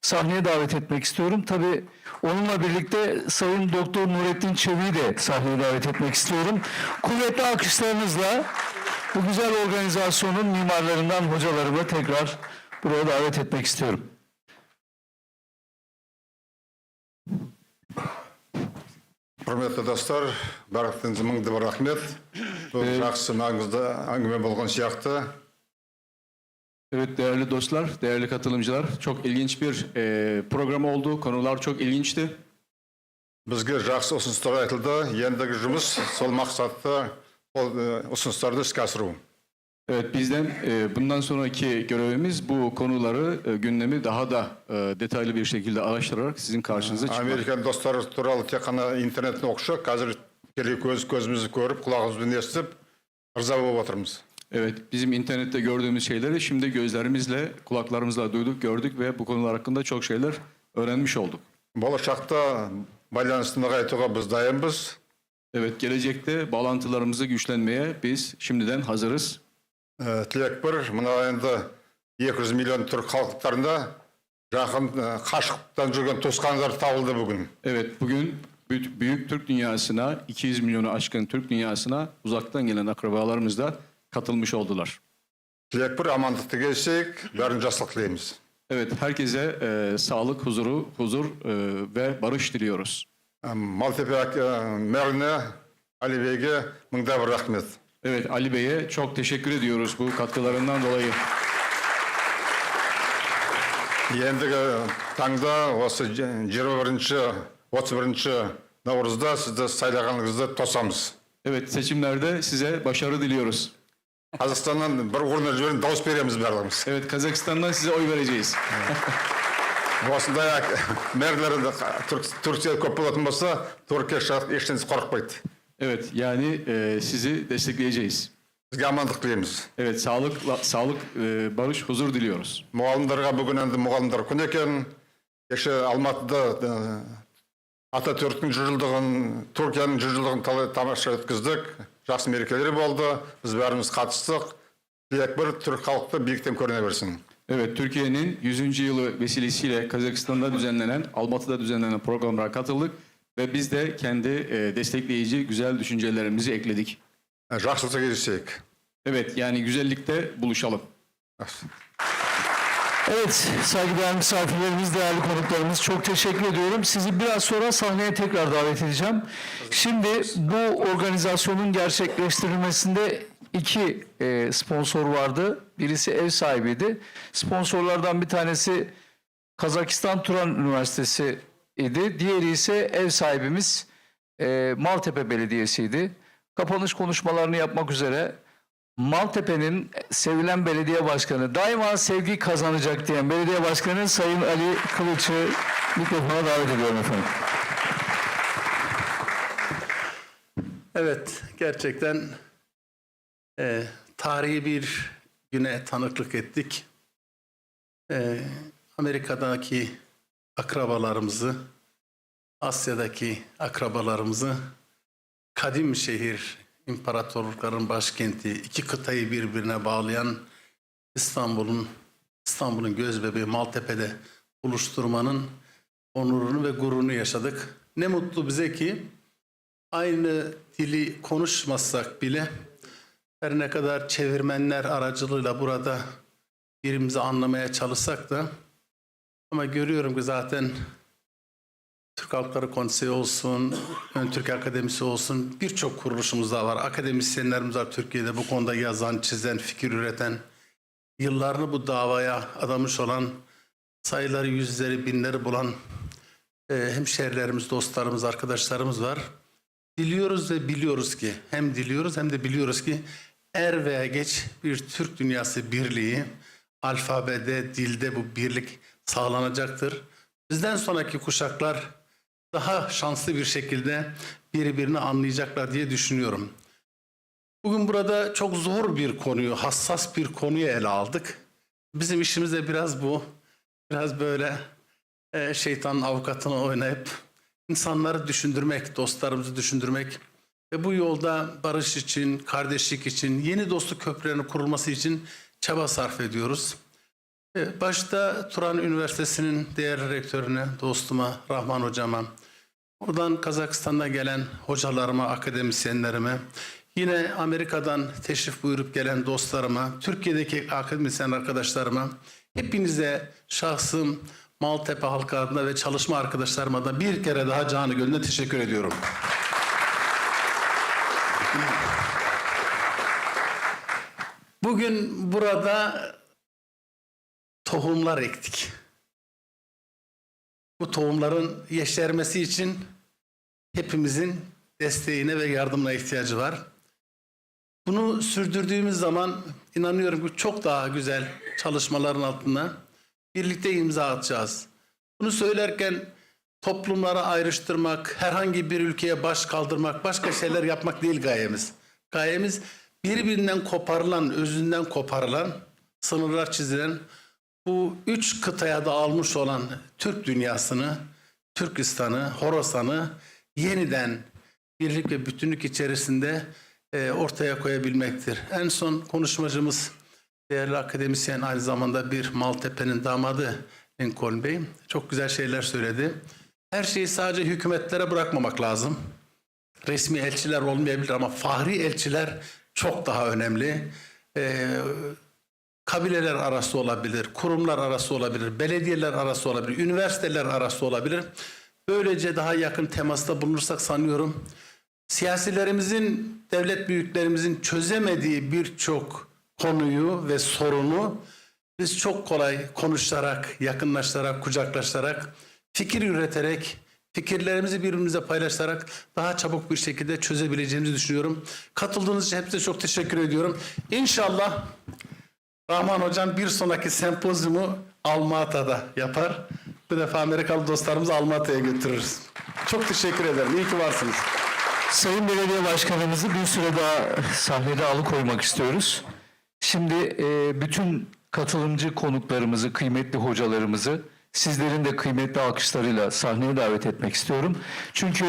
sahneye davet etmek istiyorum. Tabii onunla birlikte Sayın Doktor Nurettin Çevik'i de sahneye davet etmek istiyorum. Kuvvetli alkışlarınızla bu güzel organizasyonun mimarlarından hocalarımı tekrar buraya davet etmek istiyorum. құрметті достар барлықтарыңызға мың да бір рахмет бұл жақсы маңызды әңгіме болған сияқты Evet değerli dostlar, değerli katılımcılar çok ilginç bir e, program oldu. Konular çok ilginçti. бізге жақсы ұсыныстар айтылды ендігі жұмыс сол мақсатта ол э, ұсыныстарды іске асыру Evet bizden e, bundan sonraki görevimiz bu konuları e, gündemi daha da e, detaylı bir şekilde araştırarak sizin karşınıza çıkmak. американ достары туралы тек қана интернеттен оқышық қазір тікелей көз көзімізді көріп құлағымызбен естіп ырза болып отырмыз Evet bizim internette gördüğümüz şeyleri şimdi gözlerimizle, kulaklarımızla duyduk, gördük ve bu konular hakkında çok şeyler öğrenmiş olduk. болашақта байланысты нығайтуға біз дайынбыз Evet gelecekte bağlantılarımızı güçlenmeye biz şimdiden hazırız. Ә, тілек бір мына енді 200 миллион түрік халықтарында жақын ә, қашықтан жүрген туысқандар табылды бүгін Evet bugün büyük, büyük Türk dünyasına, 200 milyonu aşkın Türk dünyasına uzaktan gelen akrabalarımız da katılmış oldular. тілек бір амандықты келсек бәрін жақсылық тілейміз Evet herkese e, sağlık, huzuru, huzur e, ve barış diliyoruz. Ә, малтепе ә, мэріне алибейге мыңда бір рахмет Evet Ali Bey'e çok teşekkür ediyoruz bu katkılarından dolayı. ендігі таңда осы жиырма бірінші отыз бірінші наурызда сізді сайлағаныңызды тосамыз Evet seçimlerde size başarı diliyoruz. Қазақстаннан бір урна жіберіп дауыс береміз барлығымыз Evet Kazakistan'dan size oy vereceğiz. осындай мэрлер Түрк- түркияда көп болатын болса түркия шығады ештеңесі қорықпайды Evet yani e, sizi destekleyeceğiz. бізге амандық тілейміз Evet sağlık, sağlık, e, barış, huzur diliyoruz. мұғалімдарға бүгін енді мұғалімдер күні екен кеше алматыда ә, ататүріктің жүз жылдығын түркияның жүз жылдығын талай тамаша өткіздік жақсы мерекелер болды біз бәріміз қатыстық тілек бір түрік халықты биіктен көріне берсін Evet, Türkiye'nin 100. yılı vesilesiyle Kazakistan'da düzenlenen, Almatı'da düzenlenen programlara katıldık ve biz de kendi e, destekleyici güzel düşüncelerimizi ekledik. Ә, жақсылықта кездесейік Evet, yani güzellikte buluşalım. Evet, saygıdeğer misafirlerimiz, değerli konuklarımız çok teşekkür ediyorum. Sizi biraz sonra sahneye tekrar davet edeceğim. Şimdi bu organizasyonun gerçekleştirilmesinde iki e, sponsor vardı. Birisi ev sahibiydi. Sponsorlardan bir tanesi Kazakistan Turan Üniversitesi idi. Diğeri ise ev sahibimiz e, Maltepe Belediyesi'ydi. Kapanış konuşmalarını yapmak üzere Maltepe'nin sevilen belediye başkanı, daima sevgi kazanacak diyen belediye başkanı Sayın Ali Kılıç'ı mikrofona davet ediyorum efendim. Evet, gerçekten e, tarihi bir güne tanıklık ettik. E, Amerika'daki akrabalarımızı, Asya'daki akrabalarımızı, kadim şehir, imparatorlukların başkenti, iki kıtayı birbirine bağlayan İstanbul'un İstanbul'un göz bebeği Maltepe'de buluşturmanın onurunu ve gururunu yaşadık. Ne mutlu bize ki aynı dili konuşmazsak bile her ne kadar çevirmenler aracılığıyla burada birbirimizi anlamaya çalışsak da ama görüyorum ki zaten Türk Halkları Konseyi olsun, Türk Akademisi olsun birçok kuruluşumuz da var. Akademisyenlerimiz var Türkiye'de bu konuda yazan, çizen, fikir üreten, yıllarını bu davaya adamış olan, sayıları yüzleri, binleri bulan e, hemşehrilerimiz, dostlarımız, arkadaşlarımız var. Diliyoruz ve biliyoruz ki hem diliyoruz hem de biliyoruz ki er veya geç bir Türk dünyası birliği alfabede, dilde bu birlik sağlanacaktır. Bizden sonraki kuşaklar daha şanslı bir şekilde birbirini anlayacaklar diye düşünüyorum. Bugün burada çok zor bir konuyu, hassas bir konuyu ele aldık. Bizim işimiz de biraz bu. Biraz böyle e, şeytanın avukatını oynayıp insanları düşündürmek, dostlarımızı düşündürmek ve bu yolda barış için, kardeşlik için, yeni dostluk köprülerinin kurulması için çaba sarf ediyoruz. Başta Turan Üniversitesi'nin değerli rektörüne, dostuma, Rahman hocama, buradan Kazakistan'da gelen hocalarıma, akademisyenlerime, yine Amerika'dan teşrif buyurup gelen dostlarıma, Türkiye'deki akademisyen arkadaşlarıma, hepinize şahsım, Maltepe halkı adına ve çalışma arkadaşlarıma da bir kere daha canı gönülden teşekkür ediyorum. Bugün burada tohumlar ektik. Bu tohumların yeşermesi için hepimizin desteğine ve yardımına ihtiyacı var. Bunu sürdürdüğümüz zaman inanıyorum ki çok daha güzel çalışmaların altına birlikte imza atacağız. Bunu söylerken toplumları ayrıştırmak, herhangi bir ülkeye baş kaldırmak, başka şeyler yapmak değil gayemiz. Gayemiz birbirinden koparılan, özünden koparılan, sınırlar çizilen bu üç kıtaya da almış olan Türk dünyasını, Türkistan'ı, Horasan'ı yeniden birlik ve bütünlük içerisinde e, ortaya koyabilmektir. En son konuşmacımız değerli akademisyen aynı zamanda bir Maltepe'nin damadı Lincoln Bey çok güzel şeyler söyledi. Her şeyi sadece hükümetlere bırakmamak lazım. Resmi elçiler olmayabilir ama fahri elçiler çok daha önemli. Ee, kabileler arası olabilir, kurumlar arası olabilir, belediyeler arası olabilir, üniversiteler arası olabilir. Böylece daha yakın temasta bulunursak sanıyorum siyasilerimizin, devlet büyüklerimizin çözemediği birçok konuyu ve sorunu biz çok kolay konuşarak, yakınlaşarak, kucaklaşarak, fikir üreterek, fikirlerimizi birbirimize paylaşarak daha çabuk bir şekilde çözebileceğimizi düşünüyorum. Katıldığınız için hepinize çok teşekkür ediyorum. İnşallah Rahman Hocam bir sonraki sempozyumu Almata'da yapar. Bu defa Amerikalı dostlarımızı Almata'ya götürürüz. Çok teşekkür ederim. İyi ki varsınız. Sayın Belediye Başkanımızı bir süre daha sahnede alıkoymak istiyoruz. Şimdi e, bütün katılımcı konuklarımızı, kıymetli hocalarımızı sizlerin de kıymetli alkışlarıyla sahneye davet etmek istiyorum. Çünkü